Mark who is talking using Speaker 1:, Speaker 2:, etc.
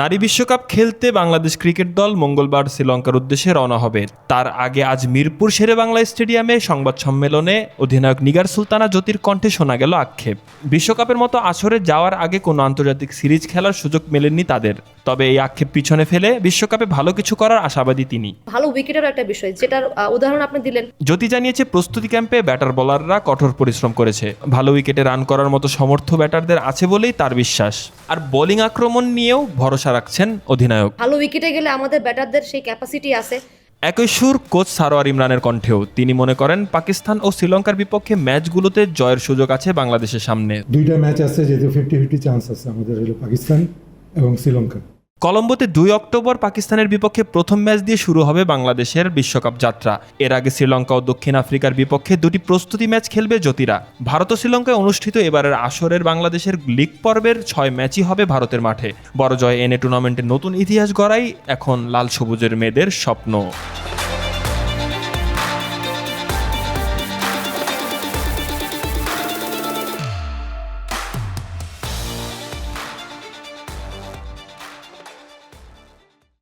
Speaker 1: নারী বিশ্বকাপ খেলতে বাংলাদেশ ক্রিকেট দল মঙ্গলবার শ্রীলঙ্কার উদ্দেশ্যে রওনা হবে। তার আগে আজ মিরপুর শেরে বাংলা স্টেডিয়ামে সংবাদ সম্মেলনে অধিনায়ক নিগার সুলতানা জ্যোতির কণ্ঠে শোনা গেল আক্ষেপ। বিশ্বকাপের মতো আসরে যাওয়ার আগে কোনো আন্তর্জাতিক সিরিজ খেলার সুযোগ মেলেনি তাদের। তবে এই আক্ষেপ পিছনে ফেলে বিশ্বকাপে ভালো কিছু করার আশাবাদী তিনি।
Speaker 2: ভালো উইকেটের একটা বিষয় যেটার উদাহরণ আপনি দিলেন।
Speaker 1: জ্যোতি জানিয়েছে প্রস্তুতি ক্যাম্পে ব্যাটার বোলাররা কঠোর পরিশ্রম করেছে। ভালো উইকেটে রান করার মতো সমর্থ ব্যাটারদের আছে বলেই তার বিশ্বাস। আর বোলিং আক্রমণ নিয়েও ভরসা রাখছেন অধিনায়ক।
Speaker 2: ভালো উইকেটে গেলে আমাদের ব্যাটারদের সেই ক্যাপাসিটি আছে।
Speaker 1: একই সুর কোচ সারোয়ার ইমরানের কণ্ঠেও। তিনি মনে করেন পাকিস্তান ও শ্রীলঙ্কার বিপক্ষে ম্যাচগুলোতে জয়ের সুযোগ আছে বাংলাদেশের সামনে।
Speaker 3: দুইটা ম্যাচ আছে যেহেতু ফিফটি ফিফটি চান্স আছে আমাদের হলো পাকিস্তান এবং শ্রীলঙ্কা।
Speaker 1: কলম্বোতে দুই অক্টোবর পাকিস্তানের বিপক্ষে প্রথম ম্যাচ দিয়ে শুরু হবে বাংলাদেশের বিশ্বকাপ যাত্রা। এর আগে শ্রীলঙ্কা ও দক্ষিণ আফ্রিকার বিপক্ষে দুটি প্রস্তুতি ম্যাচ খেলবে জ্যোতিরা। ভারত ও শ্রীলঙ্কায় অনুষ্ঠিত এবারের আসরের বাংলাদেশের লিগ পর্বের ছয় ম্যাচই হবে ভারতের মাঠে। বড় জয় এনে টুর্নামেন্টে নতুন ইতিহাস গড়াই এখন লাল সবুজের মেয়েদের স্বপ্ন।